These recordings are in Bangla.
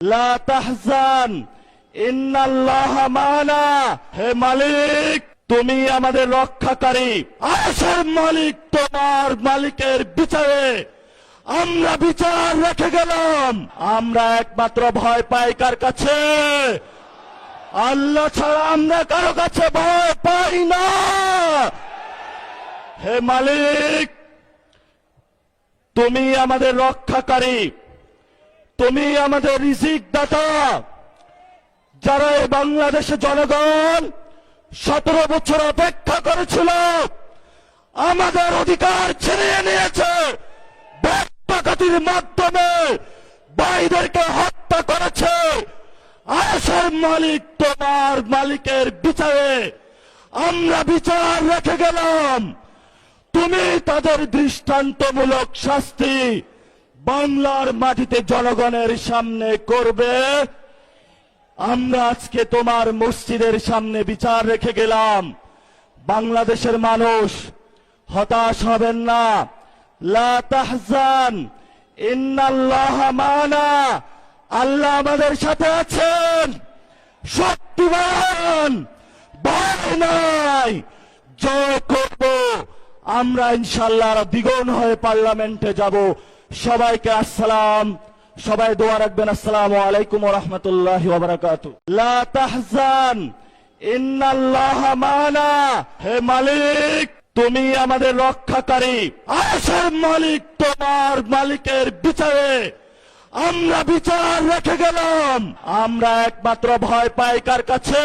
লা তাহজান মানা, হে মালিক, তুমি আমাদের রক্ষাকারী। আসার মালিক, তোমার মালিকের বিচারে আমরা বিচার রেখে গেলাম। আমরা একমাত্র ভয় পাই কার কাছে? আল্লাহ ছাড়া আমরা কারও কাছে ভয় পাই না। হে মালিক, তুমি আমাদের রক্ষাকারী। তুমি আমাদের রিজিক দাতা যারা এই বাংলাদেশের জনগণ সতেরো বছর অপেক্ষা করেছিল, আমাদের অধিকার ছিনিয়ে নিয়েছে। ডাকাতির মাধ্যমে ভাইদেরকে হত্যা করেছে। আয়াসের মালিক তোমার মালিকের বিচারে আমরা বিচার রেখে গেলাম। তুমি তাদের দৃষ্টান্তমূলক শাস্তি বাংলার মাটিতে জনগণের সামনে করবে। আমরা আজকে তোমার মসজিদের সামনে বিচার রেখে গেলাম। বাংলাদেশের মানুষ হতাশ হবেন না। ইন্নাল্লাহ মানা। আল্লাহ আমাদের সাথে আছেন। শক্তিমান। ভয় নাই। জয় করব। আমরা ইনশাল্লাহ দ্বিগুণ হয়ে পার্লামেন্টে যাব। সবাইকে আসসালাম। সবাই দোয়া রাখবেন, আসসালাম আলাইকুম রাহমাতুল্লাহি তাহজান হে মালিক, তুমি আমাদের রক্ষাকারী। আয়াসের মালিক, তোমার মালিকের বিচারে আমরা বিচার রেখে গেলাম। আমরা একমাত্র ভয় পাই কার কাছে?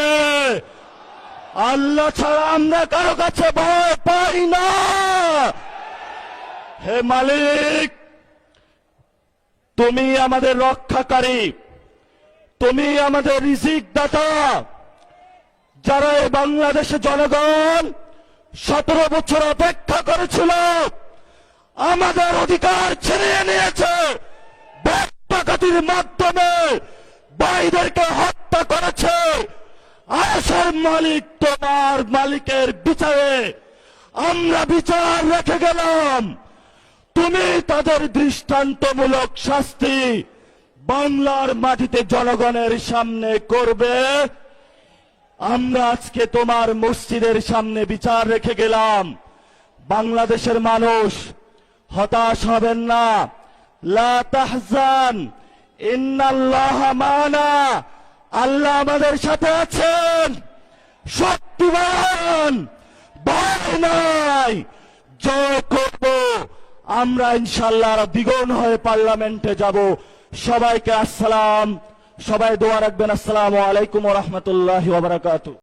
আল্লাহ ছাড়া আমরা কারও কাছে ভয় পাই না। হে মালিক তুমি আমাদের রক্ষাকারী। তুমি আমাদের রিজিক দাতা যারা এই বাংলাদেশের জনগণ সতেরো বছর অপেক্ষা করেছিল, আমাদের অধিকার ছিনিয়ে নিয়েছে। ডাকাতির মাধ্যমে ভাইদেরকে হত্যা করেছে। আয়াসের মালিক তোমার মালিকের বিচারে আমরা বিচার রেখে গেলাম। তুমি তাদের দৃষ্টান্তমূলক শাস্তি বাংলার মাটিতে জনগণের সামনে করবে। আমরা আজকে তোমার মসজিদের সামনে বিচার রেখে গেলাম। বাংলাদেশের মানুষ হতাশ হবেন না। লা ইন্নাল্লাহ মানা। আল্লাহ আমাদের সাথে আছেন। শক্তিমান ভয় নাই। আমরা ইনশাল্লাহ দ্বিগুণ হয়ে পার্লামেন্টে যাব। সবাইকে আসসালাম। সবাই দোয়া রাখবেন। আসসালাম আলাইকুম রহমতুল্লাহ